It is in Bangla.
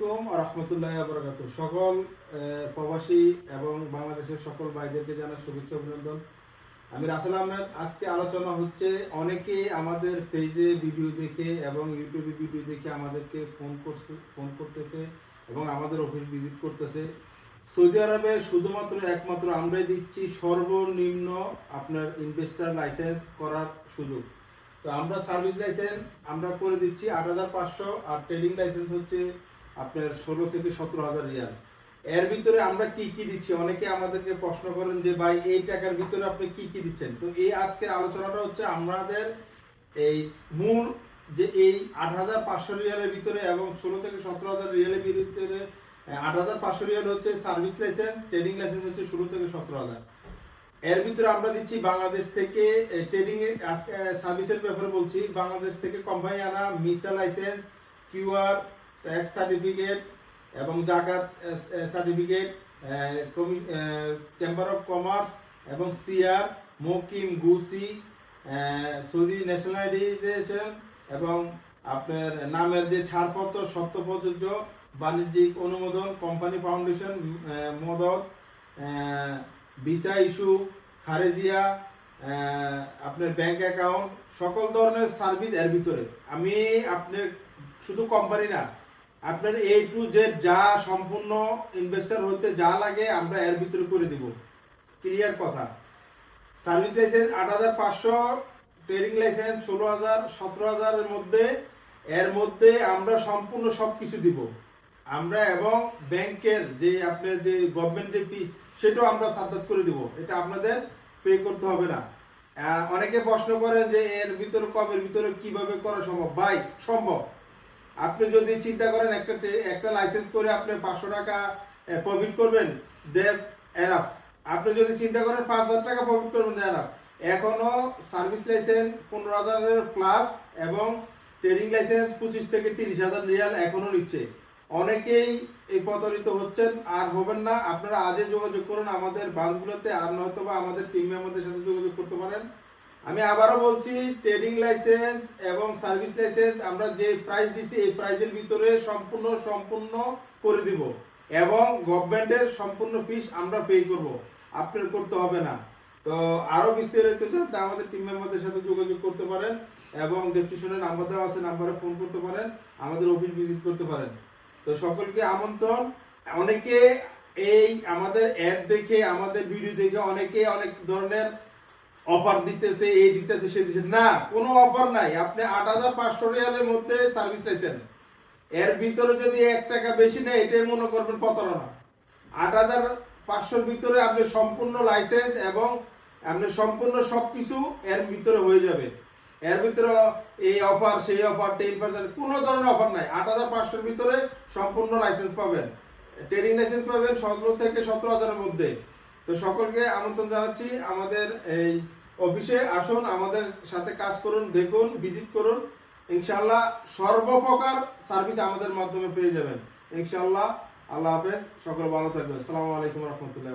আলাইকুম রহমতুল্লাহ বরকাত সকল প্রবাসী এবং বাংলাদেশের সকল ভাইদেরকে জানাই শুভেচ্ছা, অভিনন্দন। আমি রাসেল আহমেদ। আজকে আলোচনা হচ্ছে অনেকে আমাদের পেজে ভিডিও দেখে এবং ইউটিউবে ভিডিও দেখে আমাদেরকে ফোন করছে, ফোন করতেছে এবং আমাদের অফিস ভিজিট করতেছে। সৌদি আরবে শুধুমাত্র একমাত্র আমরাই দিচ্ছি সর্বনিম্ন আপনার ইনভেস্টার লাইসেন্স করার সুযোগ। তো আমরা সার্ভিস লাইসেন্স আমরা করে দিচ্ছি আট হাজার পাঁচশো আর ট্রেডিং লাইসেন্স হচ্ছে আপনার ষোলো থেকে সতেরো হাজার রিয়াল। এর ভিতরে আমরা কি কি দিচ্ছি? অনেকে আমাদেরকে প্রশ্ন করেন যে, ভাই, এই টাকার ভিতরে আপনি কি কি দিচ্ছেন? তো এই আজকের আলোচনাটা হচ্ছে আমাদের এই মূল যে এই আট হাজার পাঁচশো রিয়ালের ভিতরে এবং ষোলো থেকে সতেরো হাজার রিয়ালের ভিতরে আট হাজার পাঁচশো রিয়াল হচ্ছে সার্ভিস লাইসেন্স, ট্রেডিং লাইসেন্স হচ্ছে ষোলো থেকে সতেরো হাজার। এর ভিতরে আমরা দিচ্ছি বাংলাদেশ থেকে ট্রেডিং এর সার্ভিসের ব্যাপারে বলছি, বাংলাদেশ থেকে কোম্পানি আনা MISA licence QR tax certificate এবং জাকাত সার্টিফিকেট চেম্বার অফ কমার্স এবং সিআর মকিম, গুসি সৌদি ন্যাশনালাইজেশন এবং আপনার নামের যে ছাড়পত্র সত্য প্রযোজ্য বাণিজ্যিক অনুমোদন কোম্পানি ফাউন্ডেশন মদত ভিসা ইস্যু খারেজিয়া আপনার ব্যাংক অ্যাকাউন্ট সকল ধরনের সার্ভিস এর ভিতরে। আমি আপনার, শুধু কোম্পানি না আপনার এ টু জেড যা সম্পূর্ণ ইনভেস্টর হতে যা লাগে আমরা এর ভিতরে করে দিব। ক্লিয়ার কথা। সার্ভিস লাইসেন্স আট হাজার পাঁচশো ট্রেডিং লাইসেন্স ষোলো হাজার, সতেরো হাজারের মধ্যে, এর মধ্যে আমরা সম্পূর্ণ সব কিছু দিব। আমরা এবং ব্যাংকের যে আপনার যে গভর্নমেন্ট যে ফি সেটাও আমরা সাবধাত করে দিব। এটা আপনাদের পে করতে হবে না। অনেকে প্রশ্ন করেন যে এর ভিতরে কমের ভিতরে কীভাবে করা সম্ভব? ভাই, সম্ভব। আপনি যদি চিন্তা করেন, একটা একটা লাইসেন্স করে আপনি পাঁচশো টাকা প্রফিট করবেন দেন এনাফ আপনি যদি চিন্তা করেন, পাঁচ হাজার টাকা প্রফিট করবেন দেন এনাফ এখনও সার্ভিস লাইসেন্স পনেরো হাজারের প্লাস এবং ট্রেডিং লাইসেন্স পঁচিশ থেকে তিরিশ হাজার রিয়াল এখনও নিচ্ছে। অনেকেই এই প্রতারিত হচ্ছেন, আর হবেন না। আপনারা আজই যোগাযোগ করুন, আমাদের বাসগুলোতে, আর নয়তো বা আমাদের টিম মেম্বারদের সাথে যোগাযোগ করতে পারেন। আমি আবারও বলছি, ট্রেডিং লাইসেন্স এবং সার্ভিস লাইসেন্স আমরা যে প্রাইস দিছি, এই প্রাইজের ভিতরে সম্পূর্ণ সম্পূর্ণ করে দিব এবং গভর্নমেন্টের সম্পূর্ণ ফিস আমরা পে করব। আপনার করতে হবে না। তো আরও বিস্তারিত জানতে আমাদের টিম মেম্বারদের সাথে যোগাযোগ করতে পারেন এবং ডেসক্রিপশনে নাম্বার দেওয়া আছে নাম্বারে ফোন করতে পারেন, আমাদের অফিস ভিজিট করতে পারেন। তো সকলকে আমন্ত্রণ। অনেকে এই আমাদের অ্যাড দেখে, আমাদের ভিডিও দেখে অনেকে অনেক ধরনের অফার দিতেছে, এই দিতেছে সে দিতেছে। না, কোনো অফার নাই। আপনি আট হাজার পাঁচশো রিয়ালের মধ্যে সার্ভিস লাইছেন এর ভিতরে যদি এক টাকা বেশি নেয়, এটাই মনে করবেন প্রতারণা। আট হাজার পাঁচশোর ভিতরে আপনি সম্পূর্ণ লাইসেন্স এবং আপনি সম্পূর্ণ সবকিছু এর ভিতরে হয়ে যাবে। এর ভিতরে এই অফার, সেই অফার টেন পার্সেন্ট কোনো ধরনের অফার নাই। আট হাজার পাঁচশোর ভিতরে সম্পূর্ণ লাইসেন্স পাবেন। ট্রেডিং লাইসেন্স পাবেন সতেরো থেকে সতেরো হাজারের মধ্যে। তো সকলকে আমন্ত্রণ জানাচ্ছি আমাদের এই অফিসে আসুন, আমাদের সাথে কাজ করুন, দেখুন, ভিজিট করুন। ইনশাল্লাহ সর্বপ্রকার সার্ভিস আমাদের মাধ্যমে পেয়ে যাবেন। ইনশাল্লাহ আল্লাহ হাফেজ, সকল ভালো থাকবেন। আসসালামু আলাইকুম রহমতুল্লাহ